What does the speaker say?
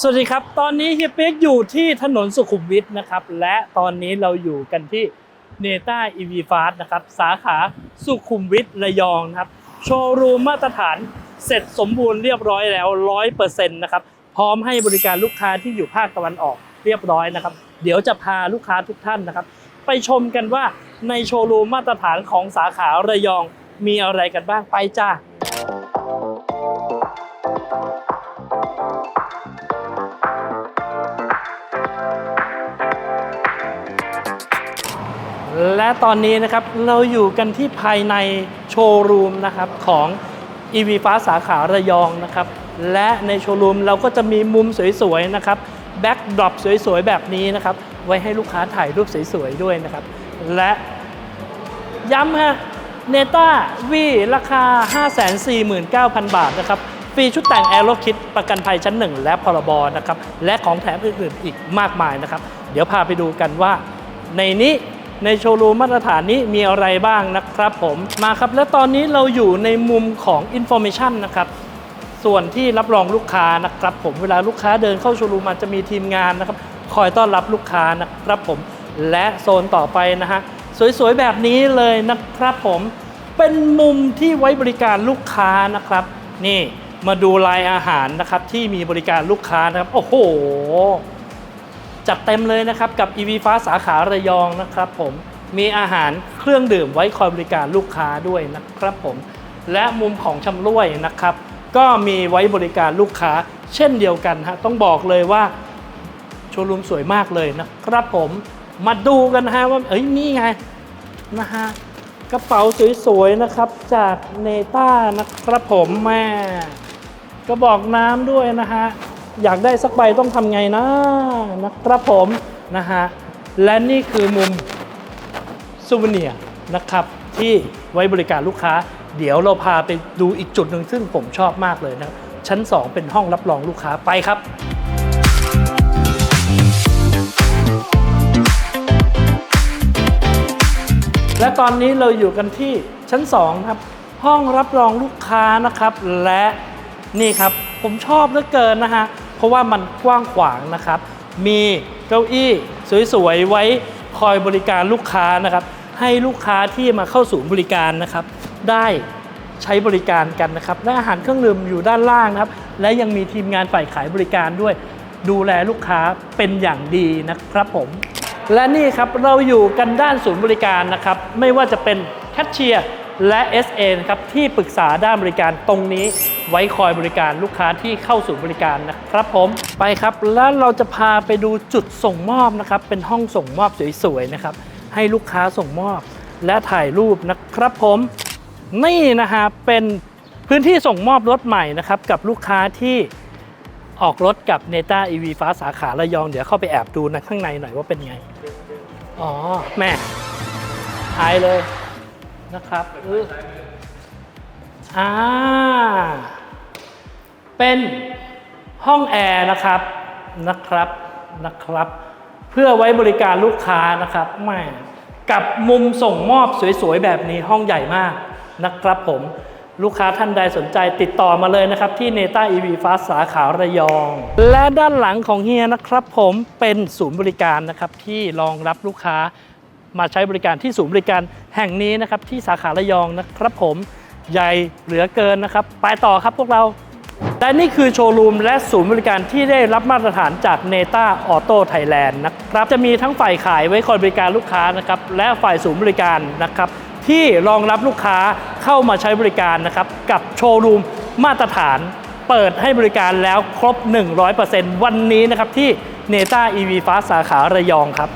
สวัสดีครับ ตอนนี้เฮียเปียกอยู่ที่ถนนสุขุมวิทนะครับ และตอนนี้เราอยู่กันที่เนต้าอีวีฟาสนะครับ สาขาสุขุมวิทระยองนะครับ โชว์รูมมาตรฐานเสร็จสมบูรณ์เรียบร้อยแล้ว100%นะครับ พร้อมให้บริการลูกค้าที่อยู่ภาคตะวันออกเรียบร้อยนะครับ เดี๋ยวจะพาลูกค้าทุกท่านนะครับ ไปชมกันว่าในโชว์รูมมาตรฐานของสาขาระยองมีอะไรกันบ้างไปจ้า และตอนนี้นะครับเราอยู่กันที่ภายในโชว์รูมนะครับของ EV ฟ้าสาขาระยองนะครับ และในโชว์รูมเราก็จะมีมุมสวยๆนะครับแบ็กดรอปสวยๆ แบบนี้นะครับ ไว้ให้ลูกค้าถ่ายรูปสวยๆ ด้วยนะครับ และย้ำฮะเนต้าวีราคา 549,000 บาทนะครับฟรีชุดแต่งแอโรคิดประกันภัยชั้น 1 และพรบนะครับ และของแถมอื่นๆ อีกมากมายนะครับ เดี๋ยวพาไปดูกันว่าในนี้ ในโชว์รูมมาตรฐานนี้มีอะไรบ้างนะครับผมมาครับ และตอนนี้เราอยู่ในมุมของ Information นะครับส่วนที่รับรองลูกค้านะครับผมเวลาลูกค้าเดินเข้าโชว์รูมมันจะมีทีมงานนะครับคอยต้อนรับลูกค้านะครับผมและโซนต่อไปนะฮะสวยๆแบบนี้เลยนะครับผมเป็นมุมที่ไว้บริการลูกค้านะครับ นี่มาดูลายอาหารนะครับที่มีบริการลูกค้านะครับ โอ้โห จัดเต็มเลยนะครับ กับ EV ฟ้าสาขาระยองนะครับผมมีอาหารเครื่องดื่มไว้คอยบริการลูกค้าด้วยนะครับผม และมุมของชำร่วยนะครับ ก็มีไว้บริการลูกค้าเช่นเดียวกันฮะต้องบอกเลยว่าโชว์รูมสวยมากเลยนะครับผมมาดูกันฮะว่าเอ้ยนี่ไงนะฮะกระเป๋าสวยๆนะครับจากเนต้านะครับผมแม่กระบอกน้ำด้วยนะฮะ อยากได้สักใบต้องทำไงนะนะครับผมนะฮะและนี่คือมุมซูเวเนียนะครับที่ไว้บริการลูกค้า เดี๋ยวเราพาไปดูอีกจุดหนึ่งซึ่งผมชอบมากเลยนะชั้น 2 เป็นห้องรับรองลูกค้าไปครับและตอนนี้เราอยู่กันที่ชั้น2ครับ ห้องรับรองลูกค้านะครับ และนี่ครับผมชอบเหลือเกินนะฮะ ราะว่ามันกว้างขวางนะครับ มีเก้าอี้สวยๆไว้คอยบริการลูกค้านะครับ ให้ลูกค้าที่มาเข้าศูนย์บริการนะครับ ได้ใช้บริการกันนะครับ และอาหารเครื่องดื่มอยู่ด้านล่างนะครับ และยังมีทีมงานฝ่ายขายบริการด้วย ดูแลลูกค้าเป็นอย่างดีนะครับผม และนี่ครับเราอยู่กันด้านศูนย์บริการนะครับ ไม่ว่าจะเป็นแคชเชียร์ และ SA นะครับที่ปรึกษาด้านบริการตรงนี้ ไว้คอยบริการลูกค้าที่เข้าศูนย์บริการนะครับผมไปครับแล้วเราจะพาไปดูจุดส่งมอบนะครับเป็นห้องส่งมอบสวยๆนะครับให้ลูกค้าส่งมอบ และถ่ายรูปนะครับผม นี่นะฮะเป็นพื้นที่ส่งมอบรถใหม่นะครับกับลูกค้าที่ออกรถกับเนต้า EV ฟ้าสาขาระยอง เดี๋ยวเข้าไปแอบดูนะข้างในหน่อยว่าเป็นไง อ๋อ แม่หายเลย นะครับอืออ่า เป็นห้องแอร์นะครับ นะครับ นะครับ เพื่อไว้บริการลูกค้านะครับแม่กับมุมส่งมอบสวยๆ แบบนี้ห้องใหญ่มากนะครับผมลูกค้าท่านใดสนใจติดต่อมาเลยนะครับ ที่เนต้า EV Fast สาขาระยอง และด้านหลังของเฮียนะครับผมเป็นศูนย์บริการนะครับที่รองรับลูกค้า มาใช้บริการที่ศูนย์บริการแห่งนี้นะครับที่สาขาระยองนะครับผมใหญ่เหลือเกินนะครับ ไปต่อครับพวกเรา และนี่คือโชว์รูมและศูนย์บริการที่ได้รับมาตรฐานจาก Neta Auto Thailand นะครับจะมีทั้งฝ่ายขายไว้คอยบริการลูกค้านะครับและฝ่ายศูนย์บริการนะครับที่รองรับลูกค้าเข้ามาใช้บริการนะครับกับโชว์รูมมาตรฐานเปิดให้บริการแล้วครบ 100%วันนี้นะครับที่ Neta EV Fast สาขาระยองครับ